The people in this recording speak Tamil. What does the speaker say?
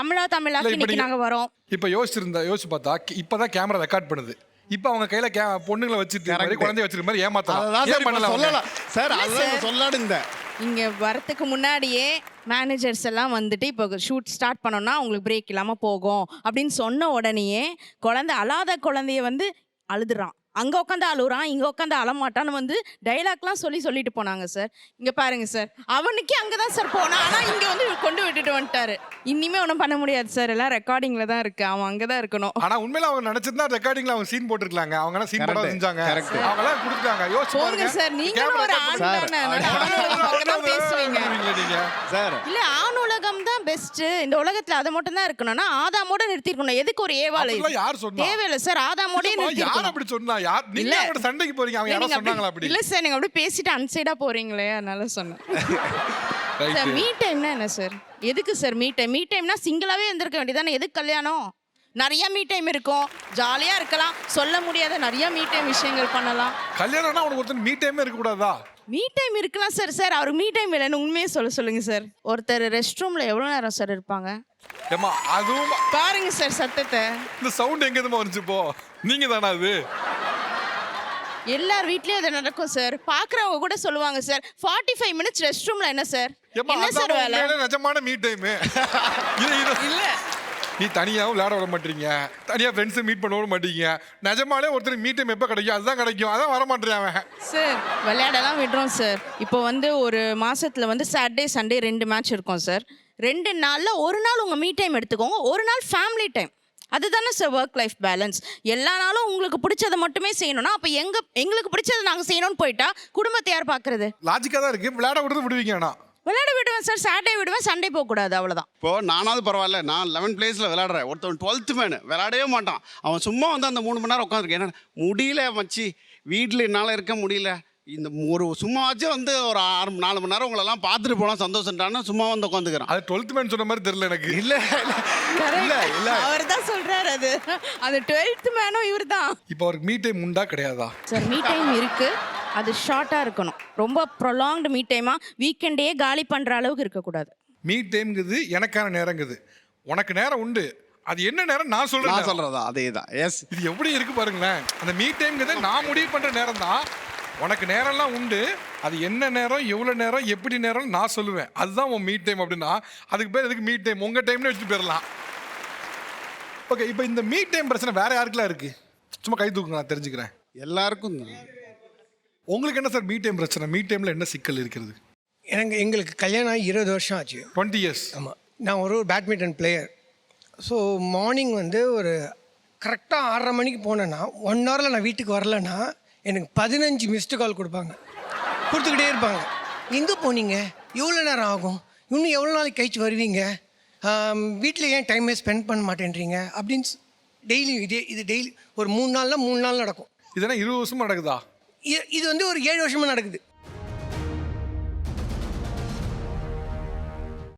தமிழா தமிழா இல்ல, இப்ப இன்னைக்கு நீங்க- நாங்க வரோம் இப்போ யோசிச்சிருந்தா யோசிச்சு பார்த்தா கி- இப்பதான் கேமரா ரெக்கார்ட் பண்ணுது இப்போ அவங்க கையில கே பொண்ணுங்களை வச்சுட்டு மாதிரி Correct. குழந்தைய வச்சிருக்க மாதிரி ஏமாத்தலாம் ஏன் சார் இப்ப பண்ணல அவங்க? சொல்லலாம் சார் இல்ல அதுதான் சார். சொல்லாடு இருந்தேன் இங்க வரத்துக்கு முன்னாடியே மேனேஜர்ஸ் எல்லாம் வந்துட்டு இப்போ ஷூட் ஸ்டார்ட் பண்ணோம்னா உங்களுக்கு பிரேக் இல்லாம போகும் அப்படின்னு சொன்ன உடனேயே குழந்தை அழாத குழந்தைய வந்து அழுதுறான் அங்க உட்காந்து அழுகுறான் இங்க உட்காந்து அழமாட்டான்னு வந்து டைலாக்லாம் சொல்லி சொல்லிட்டு போனாங்க சார் இங்க பாருங்க சார் அவனுக்கே அங்கதான் சார் போனான். ஆனா இங்க வந்து கொண்டு விட்டுட்டு வந்துட்டாரு. இனிமே ஒன்றும் பண்ண முடியாது சார் எல்லாம் ரெக்கார்டிங்ல தான் இருக்கு. அவன் அங்கதான் இருக்கணும். ஆனா உண்மையில அவங்க நினைச்சிருந்தா ரெக்கார்டிங்ல அவங்க சீன் போட்டிருக்காங்க அவங்க எல்லாம் சீன் போட. செஞ்சாங்க. அவங்க எல்லாம் கொடுத்தாங்க யோசிச்சு. சார் நீங்களும் Camera ஒரு ஆண் தானே? பேசுவீங்க. நீங்க சார். இல்ல ஆண் உலகம் தான் பெஸ்ட் இந்த உலகத்துல அதை மட்டும் தான் இருக்கணும்னா ஆதாமோட நிறுத்திருக்கணும். எதுக்கு ஒரு ஏவாளை அப்படிலாம் யார் சொன்னா? தேவையில்ல சார் ஆதாமோடய நிறுத்திருக்கணும். அப்படி சொன்னா? யார் நீங்க சண்டைக்கு போறீங்க. அவங்க யாரோ சொன்னாங்களா அப்படி- இல்ல சார் நீங்க அப்படியே பேசிட்டு அன்சைடா போறீங்களே அதனால சொன்னேன். சார் மீ டைம்னா என்ன சார்? எதுக்கு சார் மீ டைம் மீ டைம்னா சிங்கிளாவே இருந்திருக்க வேண்டியதானே எதுக்கு கல்யாணம்? நிறைய மீ டைம் இருக்கும். ஜாலியா இருக்கலாம். சொல்ல முடியாத நிறைய மீ டைம் விஷயங்கள் பண்ணலாம். கல்யாணம்னா உனக்கு ஒருத்தர் மீ டைமே இருக்க கூடாதா மீ டைம் இருக்கலாம் சார் சார். அவர் மீ டைம் இல்லைன்னு உண்மையே சொல்ல சொல்லுங்க சார். ஒருத்தர் ரெஸ்ட் ரூம்ல எவ்வளவு நேரம் சார் இருப்பாங்க? ஏமா அதுவும் பாருங்க சார் சத்தத்தை. இந்த சவுண்ட் எங்க இருந்து வந்துச்சு போ நீங்க தானா அது? எல்லார் வீட்லயும் அது நடக்கும் சார் பாக்குறவங்க கூட சொல்லுவாங்க sir forty five minutes rest ரூம்ல என்ன சார் ஏமா என்ன சார் அதான் வேலை? உண்மையிலே நிஜமான மீ டைம் இது இது. இல்ல. நீ தனியாவும் விளையாட விட மாட்டீங்க. தனியா ஃப்ரெண்ட்ஸை மீட் பண்ண விட மாட்டீங்க. நிஜமாலே ஒருத்தர் மீட் டைம் எப்போ கிடைக்கும்? அதுதான் கிடைக்கும். அதான் வர மாட்டேன் அவன். சார் விளையாடலாம் விடுறோம் சார் இப்போ வந்து ஒரு மாசத்துல வந்து சாட்டர்டே சண்டே ரெண்டு மேட்ச் இருக்கும் சார் ரெண்டு நாள்ல ஒரு நாள் உங்க மீ டைம் எடுத்துக்கோங்க. ஒரு நாள் ஃபேமிலி டைம் அதுதானே சார் ஒர்க் லைஃப் பேலன்ஸ் எல்லா நாளும் உங்களுக்கு பிடிச்சதை மட்டுமே செய்யணும்னா அப்போ எங்க எங்களுக்கு பிடிச்சதை நாங்கள் செய்யணும்னு போயிட்டா குடும்பத்தை யார் பார்க்கறது லாஜிக்காக தான் இருக்கு. விளையாட விடுறது விடுவீங்க ஆனா. விளையாட விடுவேன் சார் சாட்டர்டே விடுவேன் சண்டே போகக்கூடாது அவ்வளோதான் இப்போ நானாவது பரவாயில்ல நான் லெவன் பிளேஸில் விளையாடுறேன். ஒருத்தன் டுவெல்த்து மேனு விளையாடவே மாட்டான். அவன் சும்மா வந்து அந்த மூணு மணி நேரம் உட்காந்துருக்கேன் என்ன முடியல மச்சி. வீட்டில் என்னால் இருக்க முடியல. இந்த ஒரு சும்மாச்சும் வந்து ஒரு ஆறு நாலு மணி நேரம் உங்களெல்லாம் பார்த்துட்டு போனால் சந்தோஷம்டான்னு சும்மா வந்து உட்காந்துக்கிறான் அது டுவெல்த் மேன் சொன்ன மாதிரி தெரியல எனக்கு. இல்லை இல்லை இல்லை. சொல்றாரு அது. அது டுவெல்த் மேனும் இவர் தான் இப்போ அவருக்கு மீ டைம் உண்டா கிடையாதா? சார் மீ டைம் இருக்கு. அது ஷார்ட்டாக இருக்கணும். ரொம்ப ப்ரொலாங்டு மீ டைமா வீக்கெண்டே காலி பண்ற அளவுக்கு இருக்கக்கூடாது. மீ டைம்ங்குது எனக்கான நேரங்குது உனக்கு நேரம் உண்டு. அது என்ன நேரம்? நான் சொல்றேன் நான். சொல்கிறதா அதே தான் எஸ் இது எப்படி இருக்கு பாருங்களேன். அந்த மீ டைம்ங்கிறது நான் முடிவு பண்ற நேரம் தான் உனக்கு நேரம்லாம் உண்டு. அது என்ன நேரம் எவ்வளோ நேரம் எப்படி நேரம் நான் சொல்லுவேன். அதுதான் உன் மீ டைம் அப்படின்னா அதுக்கு பேர் எதுக்கு மீ டைம் உங்க டைம்னு வச்சுட்டு போயிடலாம். ஓகே இப்போ இந்த மீ டைம் பிரச்சனை வேற யாருக்கெல்லாம் இருக்கு? சும்மா கை தூக்குங்க நான் தெரிஞ்சுக்கிறேன். எல்லாருக்கும் தான். உங்களுக்கு என்ன சார் மீ டைம் பிரச்சனை? மீ டைம்ல என்ன சிக்கல் இருக்கிறது? எனக்கு எங்களுக்கு கல்யாணம் ஆகி இருபது வருஷம் ஆச்சு. டுவெண்ட்டி இயர்ஸ் ஆமாம் நான் ஒரு பேட்மிண்டன் பிளேயர் ஸோ மார்னிங் வந்து ஒரு கரெக்டாக ஆறரை மணிக்கு போனேன்னா ஒன் ஹவரில் நான் வீட்டுக்கு வரலன்னா எனக்கு பதினஞ்சு மிஸ்டு கால் கொடுப்பாங்க. கொடுத்துக்கிட்டே இருப்பாங்க. எங்கே போனீங்க? எவ்வளோ நேரம் ஆகும்? இன்னும் எவ்வளோ நாளைக்கு கழிச்சு வருவீங்க? வீட்டில் ஏன் டைமே ஸ்பெண்ட் பண்ண மாட்டேன்றீங்க? அப்படின்னு டெய்லி இதே இது டெய்லி ஒரு மூணு நாள்னா மூணு நாள் நடக்கும். இதெல்லாம் இருபது வருஷமா நடக்குதா? இது வந்து ஒரு ஏழு வருஷமாக நடக்குது.